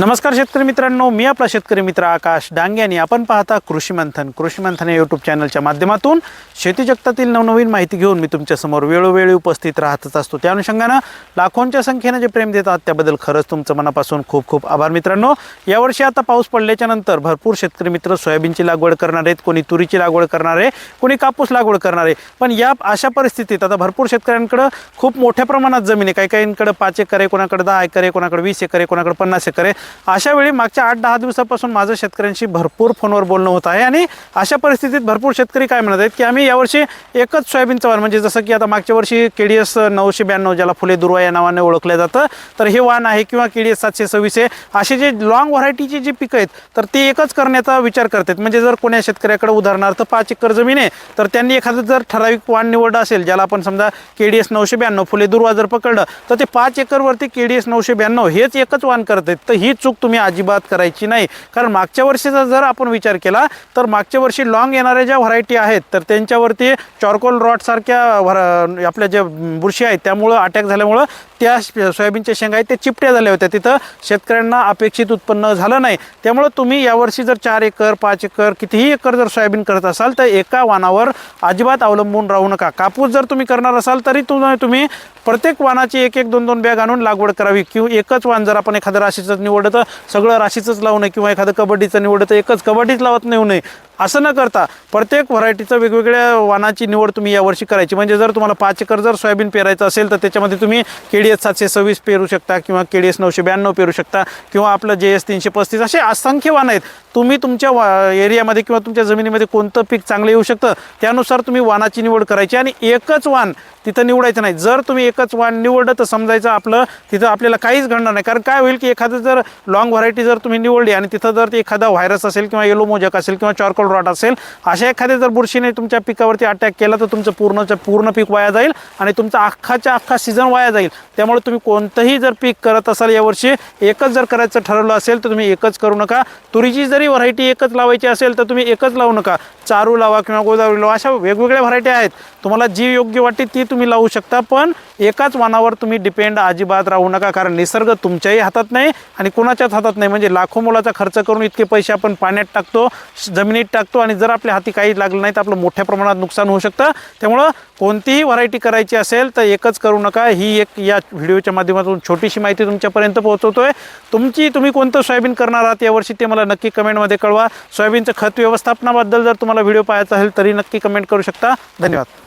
नमस्कार शेतकरी मित्रांनो मी आपला शेतकरी मित्र आकाश डांगे आणि आपण पाहता कृषी मंथन. कृषी मंथन या यूट्यूब चॅनलच्या माध्यमातून शेती जगतातील नवनवीन माहिती घेऊन मी तुमच्यासमोर वेळोवेळी उपस्थित राहतच असतो. त्या अनुषंगानं लाखोंच्या संख्येनं जे प्रेम देतात त्याबद्दल खरंच तुमचं मनापासून खूप खूप आभार मित्रांनो. यावर्षी आता पाऊस पडल्याच्या नंतर भरपूर शेतकरी मित्र सोयाबीनची लागवड करणार आहेत कोणी तुरीची लागवड करणार आहे कोणी कापूस लागवड करणार आहे. पण या अशा परिस्थितीत आता भरपूर शेतकऱ्यांकडं खूप मोठ्या प्रमाणात जमीन आहे. काही काहींकडं पाच एकर आहे कोणाकडे दहा एकर आहे कोणाकडे वीस एकर आहे कोणाकडे पन्नास एकर आहे. अशा वेळी मागच्या आठ दहा दिवसापासून माझं शेतकऱ्यांशी भरपूर फोनवर बोलणं होत आहे. आणि अशा परिस्थितीत भरपूर शेतकरी काय म्हणत आहेत की आम्ही यावर्षी एकच सोयाबीनचं वाण म्हणजे जसं की आता मागच्या वर्षी के डी एस नऊशे ब्याण्णव ज्याला फुले दुर्वा या नावाने ओळखलं जातं तर हे वाण आहे किंवा के डी एस सातशे सव्वीस आहे असे जे लॉंग व्हरायटीची जी पिकं आहेत तर ते एकच करण्याचा विचार करतात. म्हणजे जर कोण्या शेतकऱ्याकडे उदाहरणार्थ पाच एकर जमीन आहे तर त्यांनी एखादं जर ठराविक वाण निवडलं असेल ज्याला आपण समजा के डी एस नऊशे ब्याण्णव फुले दुर्वा जर पकडलं तर ते पाच एकरवरती के डी एस नऊशे ब्याण्णव हेच एकच वाण करत आहेत तर ही चूक तुम्ही अजिबात करायची नाही. कारण मागच्या वर्षीचा जर आपण विचार केला तर मागच्या वर्षी लॉंग येणाऱ्या ज्या व्हरायटी आहेत तर त्यांच्यावरती चॉर्कोल रॉटसारख्या व्हर आपल्या ज्या बुरशी आहेत त्यामुळं अटॅक झाल्यामुळं त्या सोयाबीनच्या शेंगा आहेत त्या चिपट्या झाल्या होत्या. तिथं शेतकऱ्यांना अपेक्षित उत्पन्न झालं नाही. त्यामुळं तुम्ही यावर्षी जर चार एकर पाच एकर कितीही एकर जर सोयाबीन करत असाल तर एका वानावर अजिबात अवलंबून राहू नका. कापूस जर तुम्ही करणार असाल तरी तुम्ही तुम्ही प्रत्येक वानाची एक एक दोन दोन बॅग आणून लागवड करावी. किंवा एकच वाण जर आपण एखाद्या राशीचं निवड तर सगळं राशीचंच लावू नये किंवा एखादं कबड्डीचं निवडतं तर एकच कबड्डीच लावत नेऊ नये. असं न करता प्रत्येक व्हरायटीचं वेगवेगळ्या वाणाची निवड तुम्ही यावर्षी करायची. म्हणजे जर तुम्हाला पाच एकर जर सोयाबीन पेरायचं असेल तर त्याच्यामध्ये तुम्ही के डी एस सातशे सव्वीस पेरू शकता किंवा के डी एस नऊशे ब्याण्णव पेरू शकता किंवा आपलं जे एस तीनशे पस्तीस असे असंख्य वाण आहेत. तुम्ही तुमच्या वा एरियामध्ये किंवा तुमच्या जमिनीमध्ये कोणतं पीक चांगलं येऊ शकतं त्यानुसार तुम्ही वाणाची निवड करायची आणि एकच वाण तिथं निवडायचं नाही. जर तुम्ही एकच वाण निवडलं तर समजायचं आपलं तिथं आपल्याला काहीच घडणार नाही. कारण काय होईल की एखादं जर लॉंग व्हरायटी जर तुम्ही निवडली आणि तिथं जर ते एखादा व्हायरस असेल किंवा येलो मोजक असेल किंवा चॉर्कोल रॉट असेल. अशा एखाद्या जर बुरशीने तुमच्या पिकावरती अटॅक केला तर तुमचं पूर्णचं पूर्ण पीक वाया जाईल आणि तुमचा अख्खाच्या अख्खा सीझन वाया जाईल. त्यामुळे तुम्ही कोणतंही जर पीक करत असाल यावर्षी एकच जर करायचं ठरवलं असेल तर तुम्ही एकच करू नका. तुरीची जरी व्हरायटी एकच लावायची असेल तर तुम्ही एकच लावू नका. चारू लावा किंवा गोदावरी लावा अशा वेगवेगळ्या व्हरायटी आहेत. तुम्हाला जी योग्य वाटते ती तुम्ही लावू शकता पण एकाच वाणावर तुम्ही डिपेंड अजिबात राहू नका कारण निसर्ग तुमच्याही हातात नाही आणि कोणाच्याच हातात नाही. म्हणजे लाखो मुलाचा खर्च करून इतके पैसे आपण पाण्यात टाकतो. जमिनीत टाकतो आणि जर आपल्या हाती काही लागलं नाही तर आपलं मोठ्या प्रमाणात नुकसान होऊ शकतं. त्यामुळं कोणतीही व्हरायटी करायची असेल तर एकच करू नका. ही एक या व्हिडिओच्या माध्यमातून छोटीशी माहिती तुमच्यापर्यंत पोहोचवतो आहे तुमची तुम्ही कोणतं सोयाबीन करणार आहात यावर्षी ते मला नक्की कमेंटमध्ये कळवा. सोयाबीनचं खत व्यवस्थापनाबद्दल जर तुम्हाला व्हिडिओ पाहायचा असेल तरी नक्की कमेंट करू शकता. धन्यवाद.